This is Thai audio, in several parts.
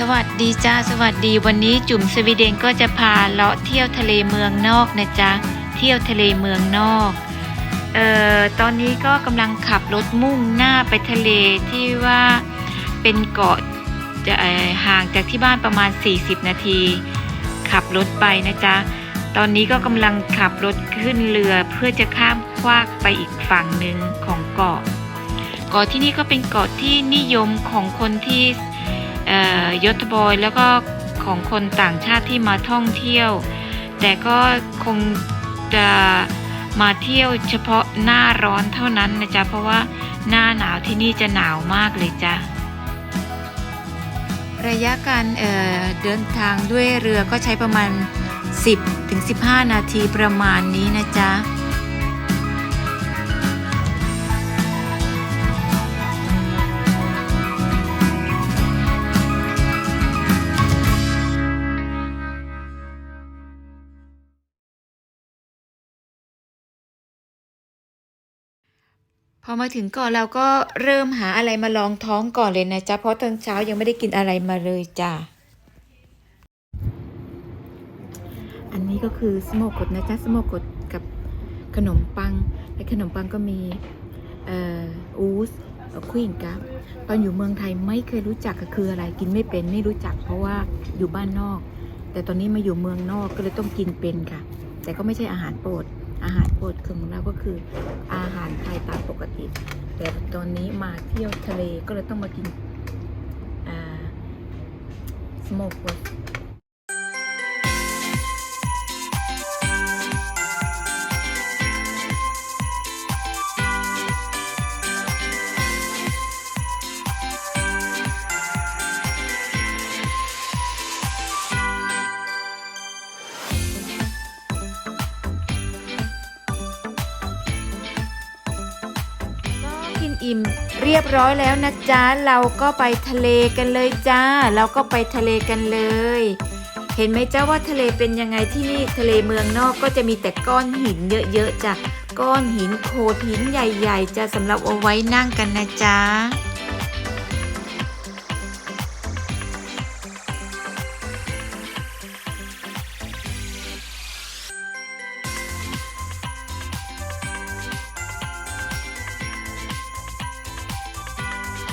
สวัสดีจ้าสวัสดีวันนี้จุ๋มสวีเดนก็จะพาเลาะเที่ยวทะเลเมืองนอกนะจ๊ะเที่ยวทะเลเมืองนอกเอ่อตอนนี้ก็กำลังขับรถมุ่งหน้าไปทะเลที่ว่าเป็นเกาะจะห่างจากที่บ้านประมาณ 40 นาที ขับรถไปนะจ๊ะตอนนี้ก็กำลังขับรถขึ้นเรือเพื่อจะข้ามคว้ากไปอีกฝั่งหนึ่งของเกาะ เกาะที่นี่ก็เป็นเกาะที่นิยมของคนที่ ยศบอยแล้วก็ของคนต่างชาติที่มาท่องเที่ยว แต่ก็คงจะมาเที่ยวเฉพาะหน้าร้อนเท่านั้นนะจ๊ะเพราะว่าหน้าหนาวที่นี่จะหนาวมากเลยจ้ะระยะการเเดินทางด้วยเรือก็ใช้ประมาณ 10ถึง15 นาทีประมาณนี้นะจ๊ะ พอมาถึงก่อนเราก็เริ่มหาอะไรมาลองท้องก่อนเลยนะจ๊ะเพราะตอนเช้ายังไม่ได้กินอะไรมาเลยจ้ะอันนี้ก็คือสโมกดนะจ๊ะสโมกดกับขนมปังในขนมปังก็มีเอ่ออูสควีนกับตอนอยู่เมืองไทยไม่เคยรู้จักก็คืออะไรกินไม่เป็นไม่รู้จัก เพราะว่าอยู่บ้านนอก แต่ตอนนี้มาอยู่เมืองนอกก็เลยต้องกินเป็นค่ะ แต่ก็ไม่ใช่อาหารโปรด อาหารโปรดของเราก็คืออาหารไทยตามปกติ แต่ตอนนี้มาเที่ยวทะเลก็เลยต้องมากินสโมกวก็ อิ่มเรียบร้อยแล้วนะจ๊ะ เราก็ไปทะเลกันเลยจ้า เราก็ไปทะเลกันเลย เห็นไหมจ้าว่าทะเลเป็นยังไงที่นี่ทะเลเมืองนอกก็จะมีแต่ก้อนหินเยอะๆจ้ะก้อนหินโขดหินใหญ่ ๆ จะสำหรับเอาไว้นั่งกันนะจ๊ะ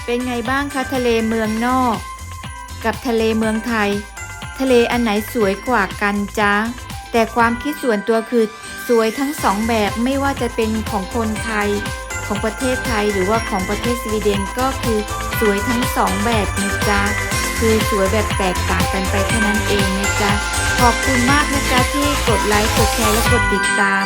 เป็นไงบ้างคะทะเลเมืองนอก กับทะเลเมืองไทย ทะเลอันไหนสวยกว่ากันจ๊ะแต่ความคิดส่วนตัวคือสวยทั้งสองแบบไม่ว่าจะเป็นของคนไทย ของประเทศไทยหรือว่าของประเทศสวีเดนก็คือสวยทั้งสองแบบนะจ๊ะคือสวยแบบแตกต่างกันไปแค่นั้นเองนะจ๊ะขอบคุณมากนะจ๊ะที่กดไลค์กดแชร์และกดติดตาม